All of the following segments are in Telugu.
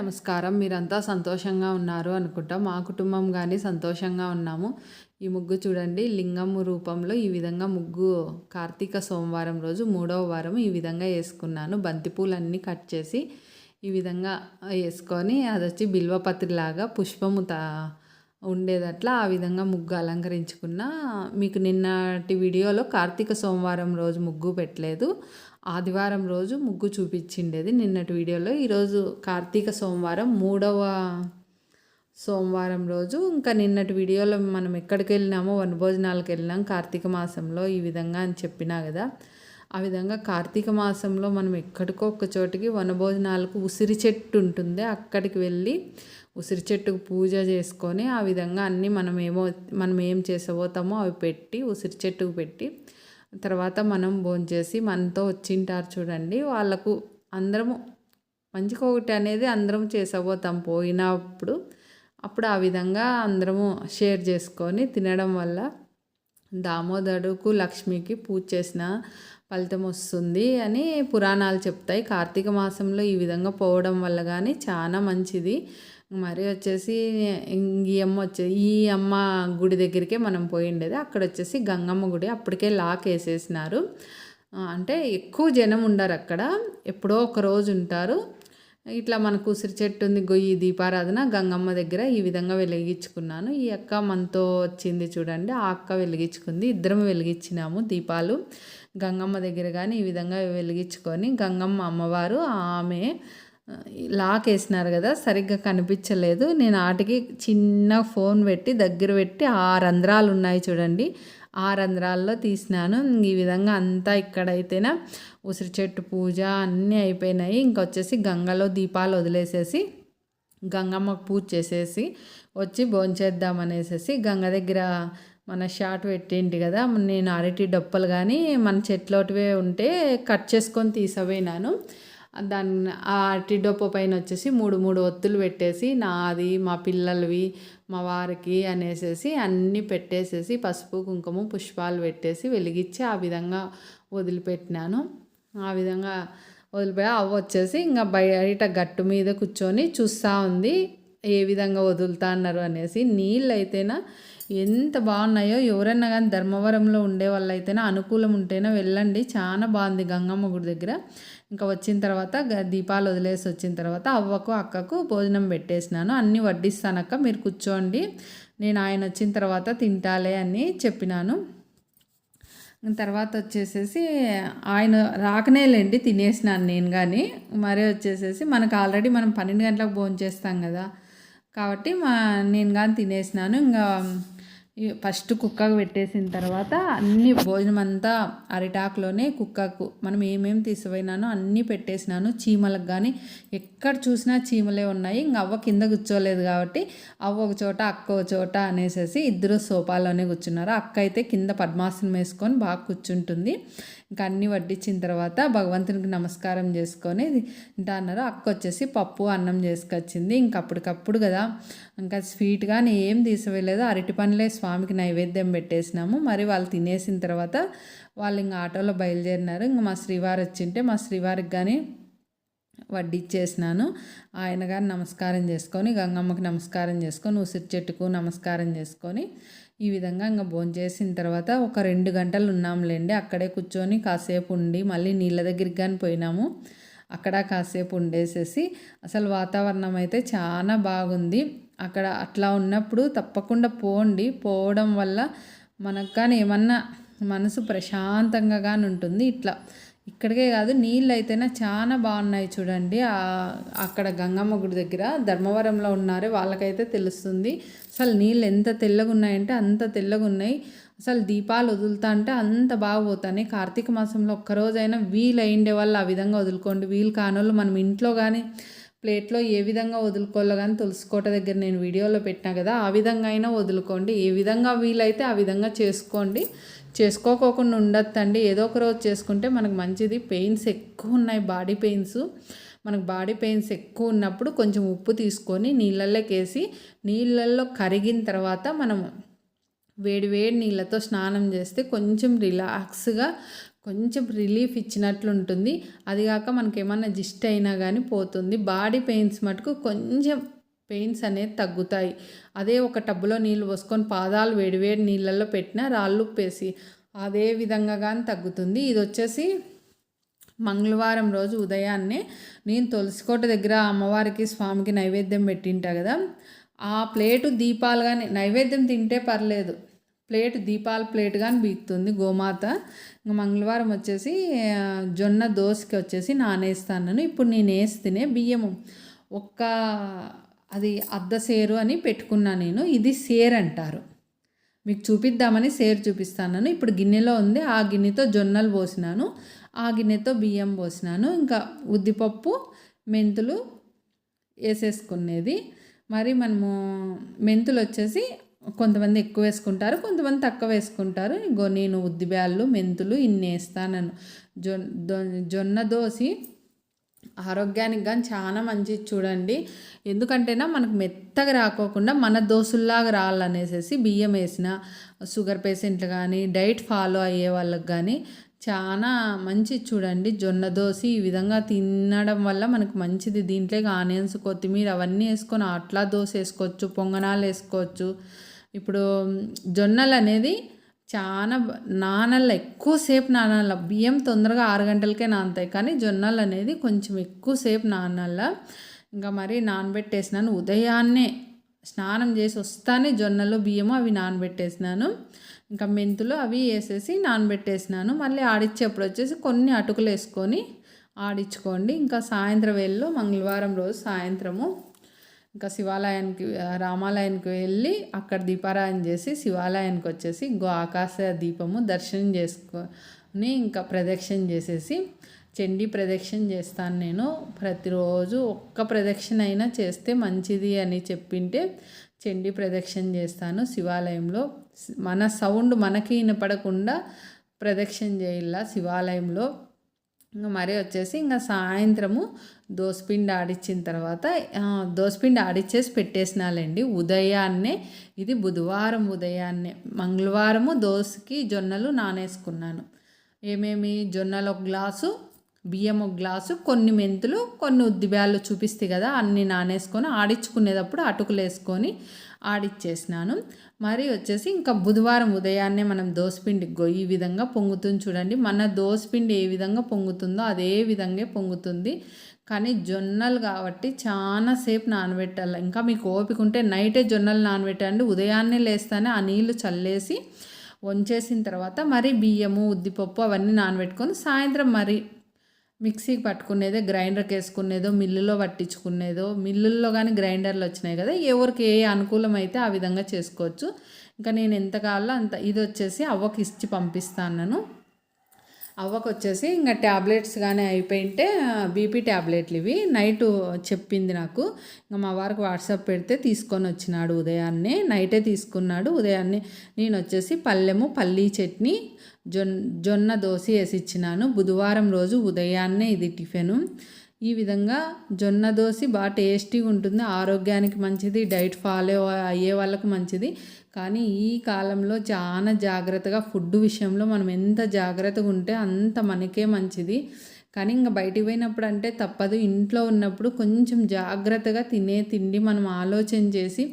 నమస్కారం. మీరంతా సంతోషంగా ఉన్నారు అనుకుంటా. మా కుటుంబం కానీ సంతోషంగా ఉన్నాము. ఈ ముగ్గు చూడండి. లింగం రూపంలో ఈ విధంగా ముగ్గు కార్తీక సోమవారం రోజు మూడవ వారం ఈ విధంగా వేసుకున్నాను. బంతిపూలన్నీ కట్ చేసి ఈ విధంగా వేసుకొని అది వచ్చి బిల్వపత్రిలాగా పుష్పము తా ఉండేదట్లా ఆ విధంగా ముగ్గు అలంకరించుకున్న. మీకు నిన్నటి వీడియోలో కార్తీక సోమవారం రోజు ముగ్గు పెట్టలేదు. ఆదివారం రోజు ముగ్గు చూపించిండేది నిన్నటి వీడియోలో. ఈరోజు కార్తీక సోమవారం మూడవ సోమవారం రోజు. ఇంకా నిన్నటి వీడియోలో మనం ఎక్కడికి వెళ్ళినామో వనభోజనాలకు వెళ్ళినాం కార్తీక మాసంలో ఈ విధంగా అని చెప్పినా కదా. ఆ విధంగా కార్తీక మాసంలో మనం ఎక్కడికో ఒక చోటికి వనభోజనాలకు ఉసిరి చెట్టు ఉంటుంది అక్కడికి వెళ్ళి ఉసిరి చెట్టుకు పూజ చేసుకొని ఆ విధంగా అన్నీ మనం ఏమో మనం ఏం చేసబోతామో అవి పెట్టి ఉసిరి చెట్టుకు పెట్టి తర్వాత మనం భోంచేసి మనతో వచ్చింటారు చూడండి. వాళ్ళకు అందరము మంచికొకటి అనేది అందరం చేసబోతాం పోయినప్పుడు. అప్పుడు ఆ విధంగా అందరము షేర్ చేసుకొని తినడం వల్ల దామోదరుకు లక్ష్మికి పూజ చేసిన ఫలితం వస్తుంది అని పురాణాలు చెప్తాయి. కార్తీక మాసంలో ఈ విధంగా పోవడం వల్ల కానీ చాలా మంచిది. మరి వచ్చేసి ఈ అమ్మ వచ్చే ఈ అమ్మ గుడి దగ్గరికే మనం పోయిండేది అక్కడ వచ్చేసి గంగమ్మ గుడి అప్పటికే లాక్ వేసేసినారు. అంటే ఎక్కువ జనం ఉండరు అక్కడ. ఎప్పుడో ఒక రోజు ఉంటారు. ఇట్లా మనకు ఉసిరి చెట్టు ఉంది గొయ్యి దీపారాధన గంగమ్మ దగ్గర ఈ విధంగా వెలిగించుకున్నాను. ఈ అక్క మనతో వచ్చింది చూడండి ఆ అక్క వెలిగించుకుంది ఇద్దరం వెలిగించినాము దీపాలు. గంగమ్మ దగ్గర కానీ ఈ విధంగా వెలిగించుకొని గంగమ్మ అమ్మవారు ఆమె లాక్ వేసినారు కదా సరిగ్గా కనిపించలేదు. నేను ఆటికి చిన్న ఫోన్ పెట్టి దగ్గర పెట్టి ఆ రంధ్రాలు ఉన్నాయి చూడండి. ఆ రంధ్రాల్లో తీసినాను ఈ విధంగా అంతా ఇక్కడైతేనా ఉసిరి చెట్టు పూజ అన్నీ అయిపోయినాయి. ఇంకొచ్చేసి గంగలో దీపాలు వదిలేసేసి గంగమ్మకు పూజ చేసేసి వచ్చి భోంచేద్దామనేసేసి గంగ దగ్గర మన షాట్ పెట్టేంటి కదా నేను అరటి డొప్పలు కానీ మన చెట్లోటివే ఉంటే కట్ చేసుకొని తీసపోయినాను దాన్ని ఆ అరటిడొప్ప పైన వచ్చేసి మూడు మూడు ఒత్తులు పెట్టేసి నాది మా పిల్లలవి మా వారికి అనేసేసి అన్నీ పెట్టేసేసి పసుపు కుంకుమ పుష్పాలు పెట్టేసి వెలిగించి ఆ విధంగా వదిలిపెట్టినాను. ఆ విధంగా వదిలిపోయి అవ్వ వచ్చేసి ఇంకా బయట గట్టు మీద కూర్చొని చూస్తూ ఉంది ఏ విధంగా వదులుతా అన్నారు అనేసి. నీళ్ళు అయితేనా ఎంత బాగున్నాయో ఎవరన్నా కానీ ధర్మవరంలో ఉండే వాళ్ళైతేనే అనుకూలం ఉంటేనే వెళ్ళండి. చాలా బాగుంది గంగమ్మ గుడి దగ్గర. ఇంకా వచ్చిన తర్వాత దీపాలు వదిలేసి వచ్చిన తర్వాత అవ్వకు అక్కకు భోజనం పెట్టేసినాను. అన్నీ వడ్డిస్తానక్క మీరు కూర్చోండి. నేను ఆయన వచ్చిన తర్వాత తింటాలే అని చెప్పినాను. తర్వాత వచ్చేసేసి ఆయన రాకనే లేండి తినేసినాను నేను కానీ. మరీ వచ్చేసేసి మనకు ఆల్రెడీ మనం పన్నెండు గంటలకు భోజనం చేస్తాం కదా. కాబట్టి మా నేను కానీ తినేసినాను. ఇంకా ఫస్ట్ కుక్కకు పెట్టేసిన తర్వాత అన్ని భోజనం అంతా అరిటాకులోనే కుక్కకు మనం ఏమేమి తీసుకుపోయినానో అన్నీ పెట్టేసినాను. చీమలకు కానీ ఎక్కడ చూసినా చీమలే ఉన్నాయి. ఇంక అవ్వ కింద కూర్చోలేదు కాబట్టి అవ్వ ఒక చోట అక్క ఒక చోట అనేసేసి ఇద్దరు సోఫాలోనే కూర్చున్నారు. అక్క అయితే కింద పద్మాసనం వేసుకొని బాగా కూర్చుంటుంది. ఇంకా అన్ని వడ్డించిన తర్వాత భగవంతునికి నమస్కారం చేసుకొని తింటా అన్నారు. అక్క వచ్చేసి పప్పు అన్నం చేసుకొచ్చింది. ఇంక అప్పటికప్పుడు కదా ఇంకా స్వీట్గా ఏం తీసివేయలేదు. అరటి పనులే స్వామికి నైవేద్యం పెట్టేసినాము. మరి వాళ్ళు తినేసిన తర్వాత వాళ్ళు ఇంకా ఆటోలో బయలుదేరినారు. ఇంకా మా శ్రీవారు వచ్చింటే మా శ్రీవారికి కానీ వడ్డిచ్చేసినాను ఆయన గారు నమస్కారం చేసుకొని గంగమ్మకి నమస్కారం చేసుకొని ఉసిరి చెట్టుకు నమస్కారం చేసుకొని ఈ విధంగా ఇంకా భోంచేసిన తర్వాత ఒక రెండు గంటలు ఉన్నాంలేండి. అక్కడే కూర్చొని కాసేపు ఉండి మళ్ళీ నీళ్ళ దగ్గరికి కానీ పోయినాము. అక్కడ కాసేపు ఉండేసేసి అసలు వాతావరణం అయితే చాలా బాగుంది. అక్కడ అట్లా ఉన్నప్పుడు తప్పకుండా పోండి. పోవడం వల్ల మనకు కానీ ఏమన్నా మనసు ప్రశాంతంగా కానీ ఉంటుంది. ఇట్లా ఇక్కడికే కాదు నీళ్ళు అయితేనే చాలా బాగున్నాయి చూడండి. అక్కడ గంగమ్మ గుడి దగ్గర ధర్మవరంలో ఉన్నారు వాళ్ళకైతే తెలుస్తుంది. అసలు నీళ్ళు ఎంత తెల్లగా ఉన్నాయంటే అంత తెల్లగా ఉన్నాయి. అసలు దీపాలు వదులుతా అంటే అంత బాగా పోతాయి కార్తీక మాసంలో ఒక్కరోజైనా వీలు అయిండే వాళ్ళు ఆ విధంగా వదులుకోండి. వీలు కానోళ్ళు మనం ఇంట్లో కానీ ప్లేట్లో ఏ విధంగా వదులుకోవాలో కానీ తులసికోట దగ్గర నేను వీడియోలో పెట్టినా కదా ఆ విధంగా అయినా వదులుకోండి. ఏ విధంగా వీలైతే ఆ విధంగా చేసుకోండి. చేసుకోకోకుండా ఉండొద్దండి. ఏదో ఒక రోజు చేసుకుంటే మనకు మంచిది. పెయిన్స్ ఎక్కువ ఉన్నాయి బాడీ పెయిన్స్. మనకు బాడీ పెయిన్స్ ఎక్కువ ఉన్నప్పుడు కొంచెం ఉప్పు తీసుకొని నీళ్ళల్లోకి వేసి నీళ్ళల్లో కరిగిన తర్వాత మనం వేడి వేడి నీళ్ళతో స్నానం చేస్తే కొంచెం రిలాక్స్గా కొంచెం రిలీఫ్ ఇచ్చినట్లు ఉంటుంది అది కాక మనకి ఏమన్నా జిస్ట్ అయినా కానీ పోతుంది. బాడీ పెయిన్స్ మటుకు కొంచెం పెయిన్స్ అనేది తగ్గుతాయి. అదే ఒక టబ్బులో నీళ్ళు పోసుకొని పాదాలు వేడివేడి నీళ్ళల్లో పెట్టినా రాళ్ళు ఉప్పేసి అదే విధంగా కానీ తగ్గుతుంది. ఇది వచ్చేసి మంగళవారం రోజు ఉదయాన్నే నేను తులసికోట దగ్గర అమ్మవారికి స్వామికి నైవేద్యం పెట్టింటా కదా. ఆ ప్లేటు దీపాలు కానీ నైవేద్యం తింటే పర్లేదు. ప్లేట్ దీపాల ప్లేట్ కానీ బీక్తుంది. గోమాత ఇంకా మంగళవారం వచ్చేసి జొన్న దోశకి వచ్చేసి నానేస్తాను ఇప్పుడు నేను వేస్తేనే బియ్యము. ఒక్క అది అద్ద సేరు అని పెట్టుకున్నా నేను. ఇది సేర్ అంటారు. మీకు చూపిద్దామని సేర్ చూపిస్తాను ఇప్పుడు గిన్నెలో ఉంది. ఆ గిన్నెతో జొన్నలు పోసినాను. ఆ గిన్నెతో బియ్యం పోసినాను. ఇంకా ఉద్దిపప్పు మెంతులు వేసేసుకునేది. మరి మనము మెంతులు వచ్చేసి కొంతమంది ఎక్కువ వేసుకుంటారు కొంతమంది తక్కువ వేసుకుంటారు. ఇంకో నేను ఉద్దిబ్యాళ్ళు మెంతులు ఇన్ని వేస్తాను జొన్న జొన్న దోసి ఆరోగ్యానికి కానీ చాలా మంచిది చూడండి. ఎందుకంటేనా మనకు మెత్తగా రాకోకుండా మన దోసుల్లాగా రాళ్ళనేసేసి బియ్యం వేసిన షుగర్ పేషెంట్లు కానీ డైట్ ఫాలో అయ్యే వాళ్ళకి కానీ చాలా మంచి చూడండి. జొన్న దోశ ఈ విధంగా తినడం వల్ల మనకు మంచిది. దీంట్లో ఆనియన్స్ కొత్తిమీర అవన్నీ వేసుకొని అట్లా దోశ వేసుకోవచ్చు పొంగనాలు వేసుకోవచ్చు. ఇప్పుడు జొన్నలు అనేది చాలా నానల్ల ఎక్కువసేపు నానాల బియ్యం తొందరగా ఆరు గంటలకే నానతాయి. కానీ జొన్నలు అనేది కొంచెం ఎక్కువసేపు నానల్ల. ఇంకా మరి నానబెట్టేసినాను. ఉదయాన్నే స్నానం చేసి వస్తానే జొన్నలు బియ్యము అవి నానబెట్టేసినాను. ఇంకా మెంతులు అవి వేసేసి నానబెట్టేసినాను. మళ్ళీ ఆడిచ్చేప్పుడు వచ్చేసి కొన్ని అటుకులు వేసుకొని ఆడించుకోండి ఇంకా సాయంత్రం వేళలో మంగళవారం రోజు సాయంత్రము ఇంకా శివాలయానికి రామాలయానికి వెళ్ళి అక్కడ దీపారాయణ చేసి శివాలయానికి వచ్చేసి గో ఆకాశ దీపము దర్శనం చేసుకొని ఇంకా ప్రదక్షిణ చేసేసి చండీ ప్రదక్షిణ చేస్తాను నేను. ప్రతిరోజు ఒక్క ప్రదక్షిణ అయినా చేస్తే మంచిది అని చెప్పింటే చెండి ప్రదక్షిణ చేస్తాను శివాలయంలో. మన సౌండ్ మనకి వినపడకుండా ప్రదక్షిణ చేయాల శివాలయంలో. ఇంకా మరీ వచ్చేసి ఇంకా సాయంత్రము దోసపిండి ఆడిచ్చిన తర్వాత దోసపిండి ఆడిచ్చేసి పెట్టేసినాలండి. ఉదయాన్నే ఇది బుధవారం ఉదయాన్నే మంగళవారము దోసకి జొన్నలు నానేసుకున్నాను. ఏమేమి? జొన్నలు ఒక గ్లాసు బియ్యం ఒక గ్లాసు కొన్ని మెంతులు కొన్ని ఉద్దిబ్యాలు చూపిస్తాయి కదా అన్నీ నానేసుకొని ఆడించుకునేటప్పుడు అటుకులు వేసుకొని ఆడిచ్చేసినాను. మరి వచ్చేసి ఇంకా బుధవారం ఉదయాన్నే మనం దోసపిండి ఈ విధంగా పొంగుతుంది చూడండి. మన దోసపిండి ఏ విధంగా పొంగుతుందో అదే విధంగా పొంగుతుంది. కానీ జొన్నలు కాబట్టి చాలాసేపు నానబెట్టాలి. ఇంకా మీకు ఓపిక ఉంటే నైటే జొన్నలు నానబెట్టండి. ఉదయాన్నే లేస్తానే ఆ నీళ్ళు చల్లేసి వంచేసిన తర్వాత మరి బియ్యము ఉద్దిపప్పు అవన్నీ నానబెట్టుకొని సాయంత్రం మరి మిక్సీకి పట్టుకునేదో గ్రైండర్కి వేసుకునేదో మిల్లులో పట్టించుకునేదో మిల్లుల్లో కానీ గ్రైండర్లు వచ్చినాయి కదా ఎవరికి ఏ అనుకూలం అయితే ఆ విధంగా చేసుకోవచ్చు. ఇంకా నేను ఎంత కావాలో అంత ఇది వచ్చేసి అవ్వకి ఇచ్చి పంపిస్తాను అవ్వకు వచ్చేసి ఇంకా ట్యాబ్లెట్స్ కానీ అయిపోయింటే బీపీ ట్యాబ్లెట్లు ఇవి. నైట్ చెప్పింది నాకు. ఇంకా మా వారికి వాట్సాప్ పెడితే తీసుకొని వచ్చినాడు ఉదయాన్నే. నైటే తీసుకున్నాడు. ఉదయాన్నే నేను వచ్చేసి పల్లెము పల్లీ చట్నీ జొన్ జొన్న దోశ వేసి ఇచ్చినాను. బుధవారం రోజు ఉదయాన్నే ఇది టిఫిను. ఈ విధంగా జొన్న దోశ బాగా టేస్టీగా ఉంటుంది. ఆరోగ్యానికి మంచిది డైట్ ఫాలో అయ్యే వాళ్ళకు మంచిది. కానీ ఈ కాలంలో చాలా జాగ్రత్తగా ఫుడ్ విషయంలో మనం ఎంత జాగ్రత్తగా ఉంటే అంత మనకే మంచిది. కానీ ఇంకా బయటికి పోయినప్పుడు అంటే తప్పదు. ఇంట్లో ఉన్నప్పుడు కొంచెం జాగ్రత్తగా తినే తిండి మనం ఆలోచన చేసి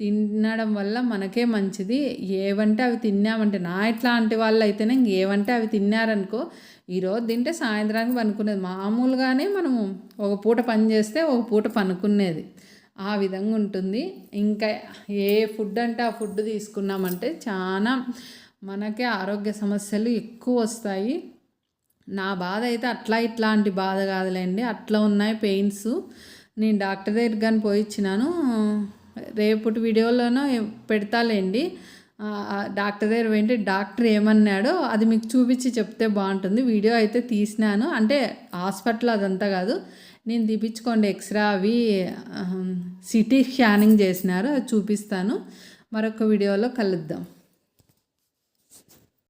తినడం వల్ల మనకే మంచిది. ఏవంటే అవి తిన్నామంటే నా ఇట్లాంటి వాళ్ళు అయితేనే ఏవంటే అవి తిన్నారనుకో ఈరోజు తింటే సాయంత్రానికి పనుకునేది. మామూలుగానే మనము ఒక పూట పని చేస్తే ఒక పూట పనుకునేది. ఆ విధంగా ఉంటుంది. ఇంకా ఏ ఫుడ్ అంటే ఆ ఫుడ్ తీసుకున్నామంటే చాలా మనకే ఆరోగ్య సమస్యలు ఎక్కువ వస్తాయి. నా బాధ అయితే అట్లా ఇట్లాంటి బాధ కాదులేండి. అట్లా ఉన్నాయి పెయిన్స్. నేను డాక్టర్ దగ్గర కానీ పోయి ఇచ్చినాను. రేపటి వీడియోలోనో పెడతాలేండి. డాక్టర్ దగ్గర ఏంటి డాక్టర్ ఏమన్నాడో అది మీకు చూపించి చెప్తే బాగుంటుంది. వీడియో అయితే తీసినాను. అంటే హాస్పిటల్ అదంతా కాదు. నేను తీపించుకోండి ఎక్స్రా అవి సిటీ స్కానింగ్ చేసినారు. అది చూపిస్తాను. మరొక వీడియోలో కలుద్దాం.